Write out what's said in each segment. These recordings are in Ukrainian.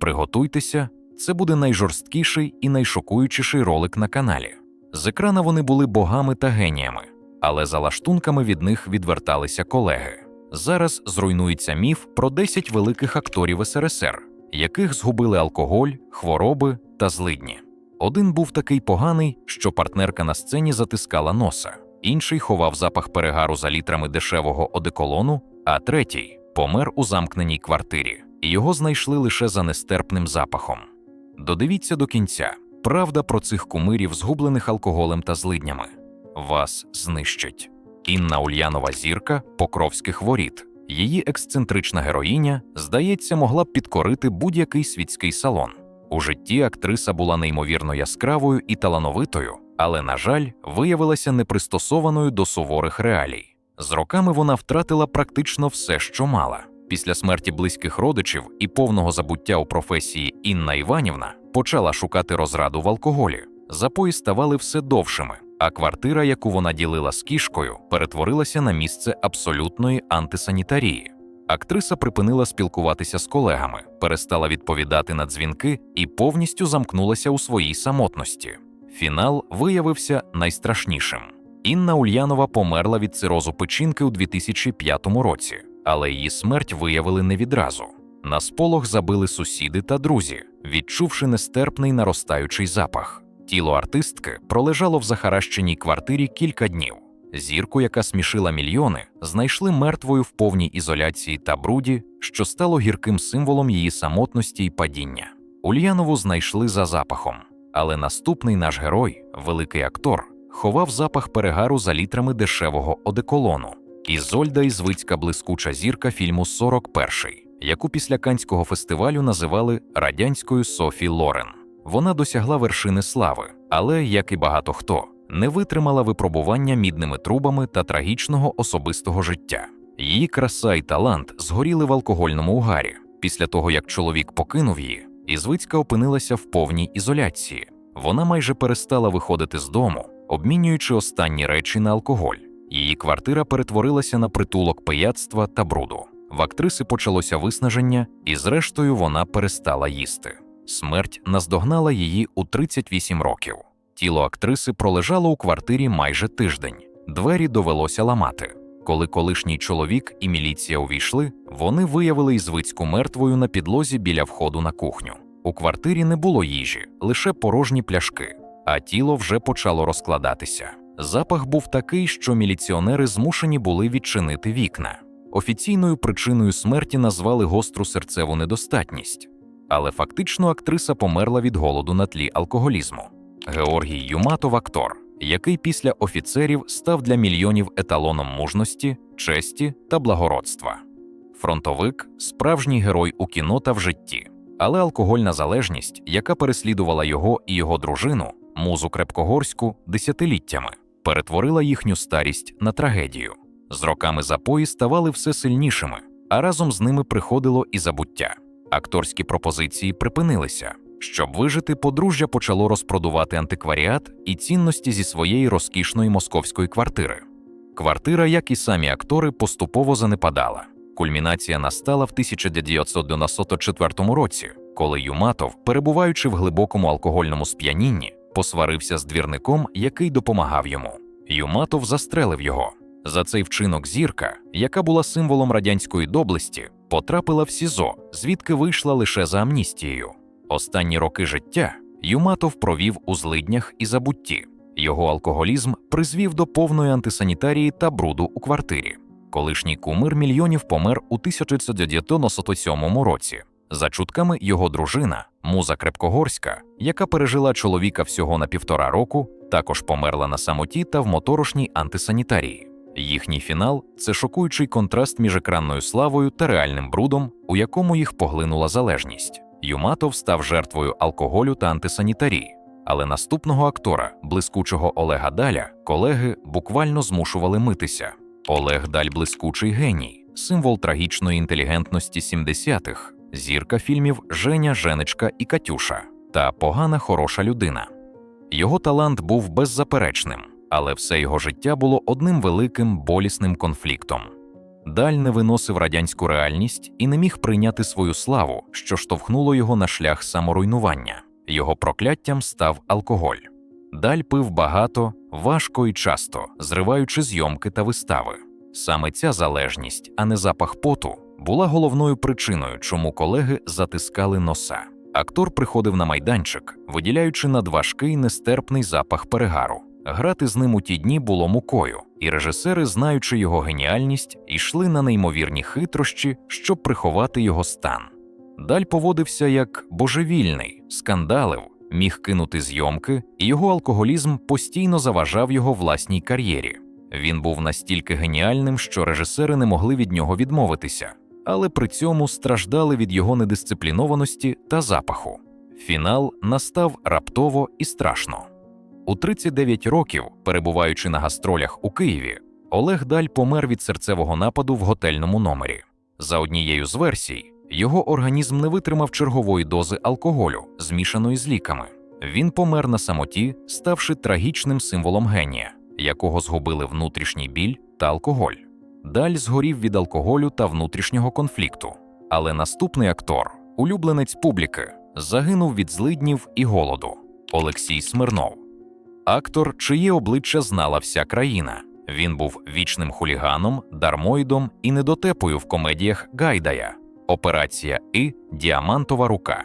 Приготуйтеся, це буде найжорсткіший і найшокуючіший ролик на каналі. З екрана вони були богами та геніями, але за лаштунками від них відверталися колеги. Зараз зруйнується міф про 10 великих акторів СРСР, яких згубили алкоголь, хвороби та злидні. Один був такий поганий, що партнерка на сцені затискала носа, інший ховав запах перегару за літрами дешевого одеколону, а третій помер у замкненій квартирі, його знайшли лише за нестерпним запахом. Додивіться до кінця. Правда про цих кумирів, згублених алкоголем та злиднями. Вас знищить. Інна Ульянова зірка Покровських воріт. Її ексцентрична героїня, здається, могла б підкорити будь-який світський салон. У житті актриса була неймовірно яскравою і талановитою, але, на жаль, виявилася непристосованою до суворих реалій. З роками вона втратила практично все, що мала. Після смерті близьких родичів і повного забуття у професії Інна Іванівна почала шукати розраду в алкоголі. Запої ставали все довшими, а квартира, яку вона ділила з кішкою, перетворилася на місце абсолютної антисанітарії. Актриса припинила спілкуватися з колегами, перестала відповідати на дзвінки і повністю замкнулася у своїй самотності. Фінал виявився найстрашнішим. Інна Ульянова померла від цирозу печінки у 2005 році, але її смерть виявили не відразу. На сполох забили сусіди та друзі, відчувши нестерпний наростаючий запах. Тіло артистки пролежало в захаращеній квартирі кілька днів. Зірку, яка смішила мільйони, знайшли мертвою в повній ізоляції та бруді, що стало гірким символом її самотності й падіння. Ульянову знайшли за запахом, але наступний наш герой, великий актор, ховав запах перегару за літрами дешевого одеколону. Ізольда Ізвицька блискуча зірка фільму «41», яку після Канського фестивалю називали радянською Софі Лорен. Вона досягла вершини слави, але, як і багато хто, не витримала випробування мідними трубами та трагічного особистого життя. Її краса і талант згоріли в алкогольному угарі. Після того, як чоловік покинув її, Ізвицька опинилася в повній ізоляції. Вона майже перестала виходити з дому, обмінюючи останні речі на алкоголь. Її квартира перетворилася на притулок пияцтва та бруду. В актриси почалося виснаження, і зрештою вона перестала їсти. Смерть наздогнала її у 38 років. Тіло актриси пролежало у квартирі майже тиждень. Двері довелося ламати. Коли колишній чоловік і міліція увійшли, вони виявили Ізвицьку мертвою на підлозі біля входу на кухню. У квартирі не було їжі, лише порожні пляшки, а тіло вже почало розкладатися. Запах був такий, що міліціонери змушені були відчинити вікна. Офіційною причиною смерті назвали гостру серцеву недостатність, але фактично актриса померла від голоду на тлі алкоголізму. Георгій Юматов актор, який після офіцерів став для мільйонів еталоном мужності, честі та благородства. Фронтовик справжній герой у кіно та в житті, але алкогольна залежність, яка переслідувала його і його дружину, музу крепкогорську, десятиліттями, перетворила їхню старість на трагедію. З роками запої ставали все сильнішими, а разом з ними приходило і забуття. Акторські пропозиції припинилися. Щоб вижити, подружжя почало розпродувати антикваріат і цінності зі своєї розкішної московської квартири. Квартира, як і самі актори, поступово занепадала. Кульмінація настала в 1994 році, коли Юматов, перебуваючи в глибокому алкогольному сп'янінні, посварився з двірником, який допомагав йому. Юматов застрелив його. За цей вчинок зірка, яка була символом радянської доблесті, потрапила в СІЗО, звідки вийшла лише за амністією. Останні роки життя Юматов провів у злиднях і забутті. Його алкоголізм призвів до повної антисанітарії та бруду у квартирі. Колишній кумир мільйонів помер у 1997 році. За чутками його дружина, муза Крепкогорська, яка пережила чоловіка всього на півтора року, також померла на самоті та в моторошній антисанітарії. Їхній фінал це шокуючий контраст між екранною славою та реальним брудом, у якому їх поглинула залежність. Юматов став жертвою алкоголю та антисанітарії. Але наступного актора, блискучого Олега Даля, колеги буквально змушували митися. Олег Даль блискучий геній, символ трагічної інтелігентності 70-х, зірка фільмів Женя, Женечка і Катюша та погана хороша людина. Його талант був беззаперечним, але все його життя було одним великим болісним конфліктом. Даль не виносив радянську реальність і не міг прийняти свою славу, що штовхнуло його на шлях саморуйнування. Його прокляттям став алкоголь. Даль пив багато, важко і часто, зриваючи зйомки та вистави. Саме ця залежність, а не запах поту, була головною причиною, чому колеги затискали носа. Актор приходив на майданчик, виділяючи надважкий нестерпний запах перегару. Грати з ним у ті дні було мукою, і режисери, знаючи його геніальність, йшли на неймовірні хитрощі, щоб приховати його стан. Даль поводився як божевільний, скандалив, міг кинути зйомки, і його алкоголізм постійно заважав його власній кар'єрі. Він був настільки геніальним, що режисери не могли від нього відмовитися, але при цьому страждали від його недисциплінованості та запаху. Фінал настав раптово і страшно. У 39 років, перебуваючи на гастролях у Києві, Олег Даль помер від серцевого нападу в готельному номері. За однією з версій, його організм не витримав чергової дози алкоголю, змішаної з ліками. Він помер на самоті, ставши трагічним символом генія, якого згубили внутрішній біль та алкоголь. Даль згорів від алкоголю та внутрішнього конфлікту. Але наступний актор, улюбленець публіки, загинув від злиднів і голоду Олексій Смирнов. Актор, чиє обличчя знала вся країна. Він був вічним хуліганом, дармоїдом і недотепою в комедіях Гайдая, Операція І Діамантова рука.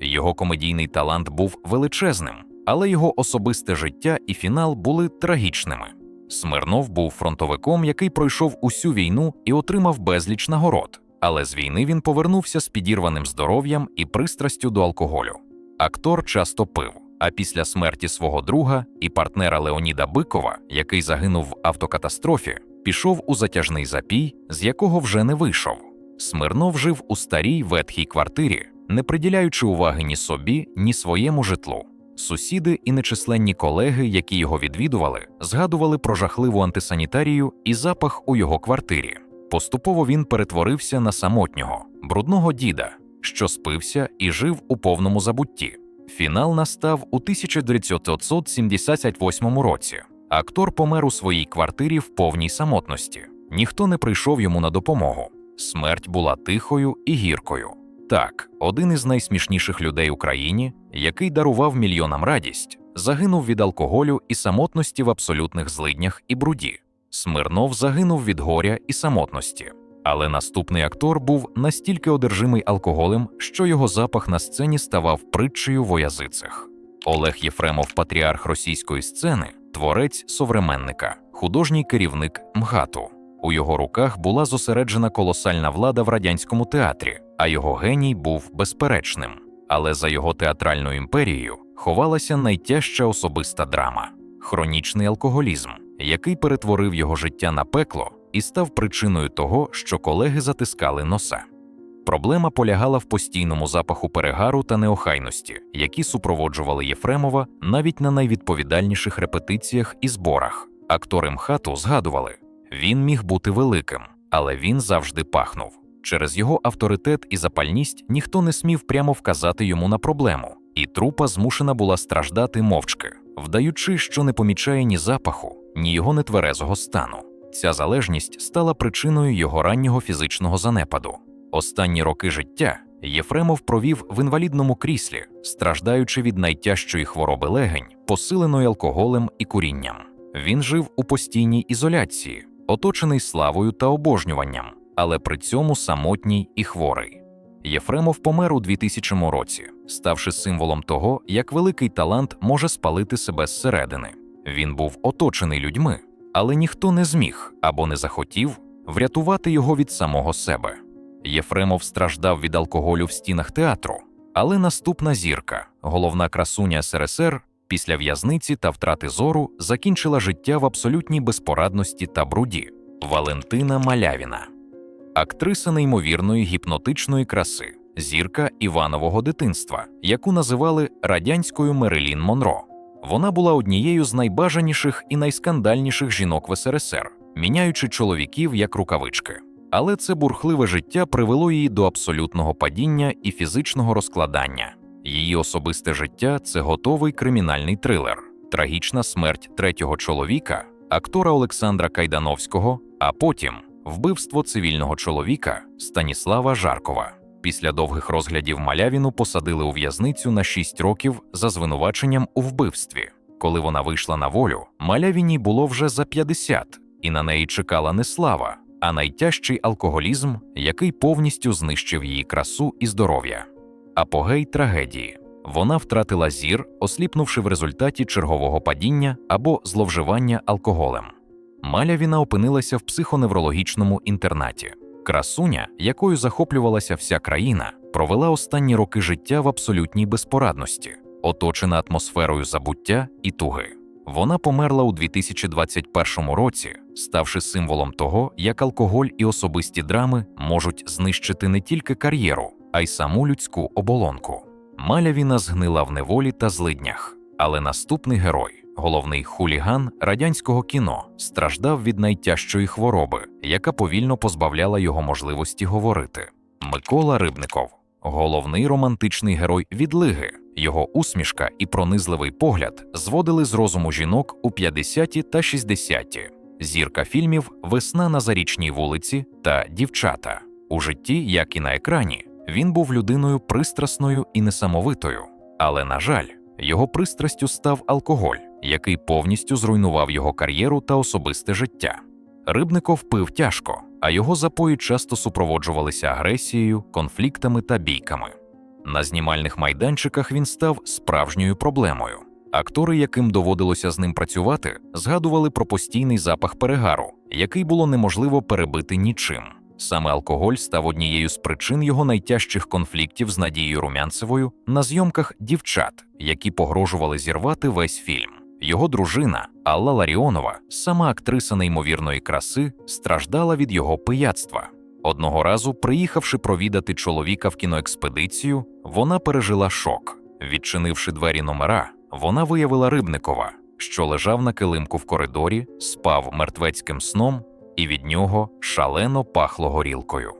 Його комедійний талант був величезним, але його особисте життя і фінал були трагічними. Смирнов був фронтовиком, який пройшов усю війну і отримав безліч нагород, але з війни він повернувся з підірваним здоров'ям і пристрастю до алкоголю. Актор часто пив. А після смерті свого друга і партнера Леоніда Бикова, який загинув в автокатастрофі, пішов у затяжний запій, з якого вже не вийшов. Смирнов жив у старій ветхій квартирі, не приділяючи уваги ні собі, ні своєму житлу. Сусіди і нечисленні колеги, які його відвідували, згадували про жахливу антисанітарію і запах у його квартирі. Поступово він перетворився на самотнього, брудного діда, що спився і жив у повному забутті. Фінал настав у 1978 році. Актор помер у своїй квартирі в повній самотності. Ніхто не прийшов йому на допомогу. Смерть була тихою і гіркою. Так, один із найсмішніших людей Україні, який дарував мільйонам радість, загинув від алкоголю і самотності в абсолютних злиднях і бруді. Смирнов загинув від горя і самотності. Але наступний актор був настільки одержимий алкоголем, що його запах на сцені ставав притчею воязицих. Олег Єфремов, патріарх російської сцени, творець современника, художній керівник МГАТу. У його руках була зосереджена колосальна влада в радянському театрі, а його геній був безперечним. Але за його театральною імперією ховалася найтяжча особиста драма хронічний алкоголізм, який перетворив його життя на пекло і став причиною того, що колеги затискали носа. Проблема полягала в постійному запаху перегару та неохайності, які супроводжували Єфремова навіть на найвідповідальніших репетиціях і зборах. Актори МХАТу згадували, він міг бути великим, але він завжди пахнув. Через його авторитет і запальність ніхто не смів прямо вказати йому на проблему, і трупа змушена була страждати мовчки, вдаючи, що не помічає ні запаху, ні його нетверезого стану. Ця залежність стала причиною його раннього фізичного занепаду. Останні роки життя Єфремов провів в інвалідному кріслі, страждаючи від найтяжчої хвороби легень, посиленої алкоголем і курінням. Він жив у постійній ізоляції, оточений славою та обожнюванням, але при цьому самотній і хворий. Єфремов помер у 2000 році, ставши символом того, як великий талант може спалити себе зсередини. Він був оточений людьми, але ніхто не зміг або не захотів врятувати його від самого себе. Єфремов страждав від алкоголю в стінах театру, але наступна зірка, головна красуня СРСР, після в'язниці та втрати зору закінчила життя в абсолютній безпорадності та бруді Валентина Малявіна, актриса неймовірної гіпнотичної краси, зірка Іванового дитинства, яку називали радянською Мерилін Монро. Вона була однією з найбажаніших і найскандальніших жінок в СРСР, міняючи чоловіків як рукавички. Але це бурхливе життя привело її до абсолютного падіння і фізичного розкладання. Її особисте життя це готовий кримінальний трилер, трагічна смерть третього чоловіка, актора Олександра Кайдановського, а потім вбивство цивільного чоловіка Станіслава Жаркова. Після довгих розглядів Малявіну посадили у в'язницю на 6 років за звинуваченням у вбивстві. Коли вона вийшла на волю, Малявіній було вже за 50, і на неї чекала не слава, а найтяжчий алкоголізм, який повністю знищив її красу і здоров'я. Апогей трагедії. Вона втратила зір, осліпнувши в результаті чергового падіння або зловживання алкоголем. Малявіна опинилася в психоневрологічному інтернаті. Красуня, якою захоплювалася вся країна, провела останні роки життя в абсолютній безпорадності, оточена атмосферою забуття і туги. Вона померла у 2021 році, ставши символом того, як алкоголь і особисті драми можуть знищити не тільки кар'єру, а й саму людську оболонку. Малявіна згнила в неволі та злиднях, але наступний герой, головний хуліган радянського кіно, страждав від найтяжчої хвороби, яка повільно позбавляла його можливості говорити. Микола Рибников, головний романтичний герой відлиги. Його усмішка і пронизливий погляд зводили з розуму жінок у 50-ті та 60-ті. Зірка фільмів Весна на зарічній вулиці та Дівчата. У житті, як і на екрані, він був людиною пристрасною і несамовитою. Але, на жаль, його пристрастю став алкоголь, який повністю зруйнував його кар'єру та особисте життя. Рибников пив тяжко, а його запої часто супроводжувалися агресією, конфліктами та бійками. На знімальних майданчиках він став справжньою проблемою. Актори, яким доводилося з ним працювати, згадували про постійний запах перегару, який було неможливо перебити нічим. Саме алкоголь став однією з причин його найтяжчих конфліктів з Надією Румянцевою на зйомках дівчат, які погрожували зірвати весь фільм. Його дружина Алла Ларіонова, сама актриса неймовірної краси, страждала від його пияцтва. Одного разу, приїхавши провідати чоловіка в кіноекспедицію, вона пережила шок. Відчинивши двері номера, вона виявила Рибникова, що лежав на килимку в коридорі, спав мертвецьким сном, і від нього шалено пахло горілкою.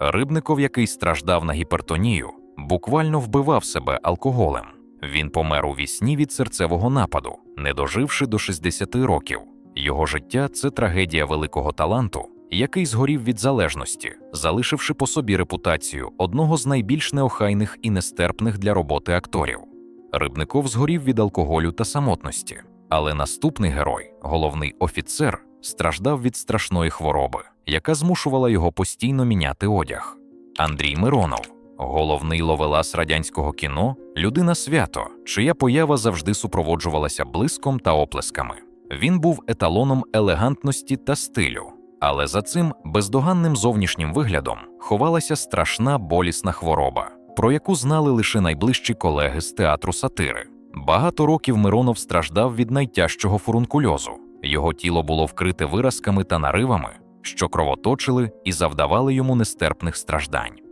Рибников, який страждав на гіпертонію, буквально вбивав себе алкоголем. Він помер у вісні від серцевого нападу, не доживши до 60 років. Його життя це трагедія великого таланту, який згорів від залежності, залишивши по собі репутацію одного з найбільш неохайних і нестерпних для роботи акторів. Рибников згорів від алкоголю та самотності, але наступний герой, головний офіцер, страждав від страшної хвороби, яка змушувала його постійно міняти одяг. Андрій Миронов, головний ловелас радянського кіно, людина свято, чия поява завжди супроводжувалася блиском та оплесками. Він був еталоном елегантності та стилю, але за цим бездоганним зовнішнім виглядом ховалася страшна болісна хвороба, про яку знали лише найближчі колеги з театру сатири. Багато років Миронов страждав від найтяжчого фурункульозу. Його тіло було вкрите виразками та наривами, що кровоточили і завдавали йому нестерпних страждань.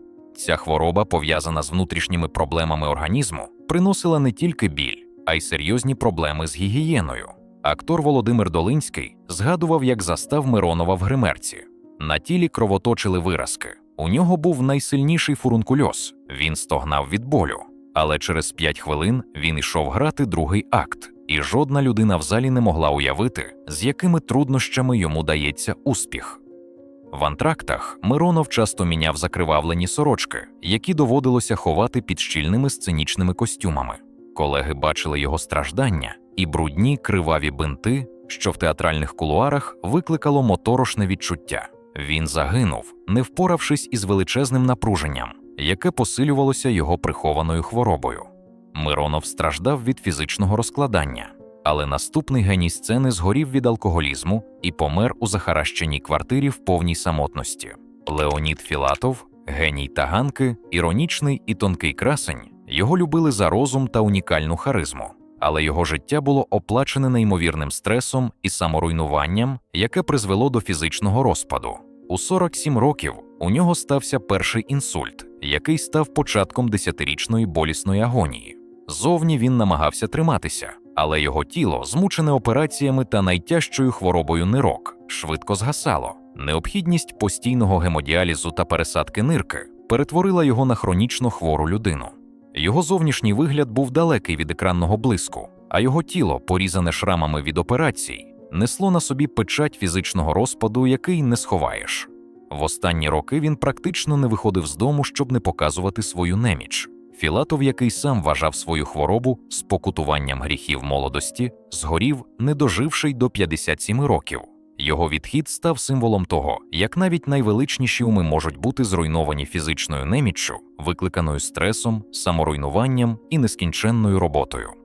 Ця хвороба, пов'язана з внутрішніми проблемами організму, приносила не тільки біль, а й серйозні проблеми з гігієною. Актор Володимир Долинський згадував, як застав Миронова в гримерці. На тілі кровоточили виразки. У нього був найсильніший фурункульоз. Він стогнав від болю. Але через п'ять хвилин він ішов грати другий акт, і жодна людина в залі не могла уявити, з якими труднощами йому дається успіх. В антрактах Миронов часто міняв закривавлені сорочки, які доводилося ховати під щільними сценічними костюмами. Колеги бачили його страждання і брудні криваві бинти, що в театральних кулуарах викликало моторошне відчуття. Він загинув, не впоравшись із величезним напруженням, яке посилювалося його прихованою хворобою. Миронов страждав від фізичного розкладання, але наступний геній сцени згорів від алкоголізму і помер у захаращеній квартирі в повній самотності. Леонід Філатов, геній таганки, іронічний і тонкий красень, його любили за розум та унікальну харизму, але його життя було оплачене неймовірним стресом і саморуйнуванням, яке призвело до фізичного розпаду. У 47 років у нього стався перший інсульт, який став початком десятирічної болісної агонії. Зовні він намагався триматися, але його тіло, змучене операціями та найтяжчою хворобою нирок, швидко згасало. Необхідність постійного гемодіалізу та пересадки нирки перетворила його на хронічно хвору людину. Його зовнішній вигляд був далекий від екранного блиску, а його тіло, порізане шрамами від операцій, несло на собі печать фізичного розпаду, який не сховаєш. В останні роки він практично не виходив з дому, щоб не показувати свою неміч. Філатов, який сам вважав свою хворобу спокутуванням гріхів молодості, згорів, не доживши й до 57 років. Його відхід став символом того, як навіть найвеличніші уми можуть бути зруйновані фізичною неміччю, викликаною стресом, саморуйнуванням і нескінченною роботою.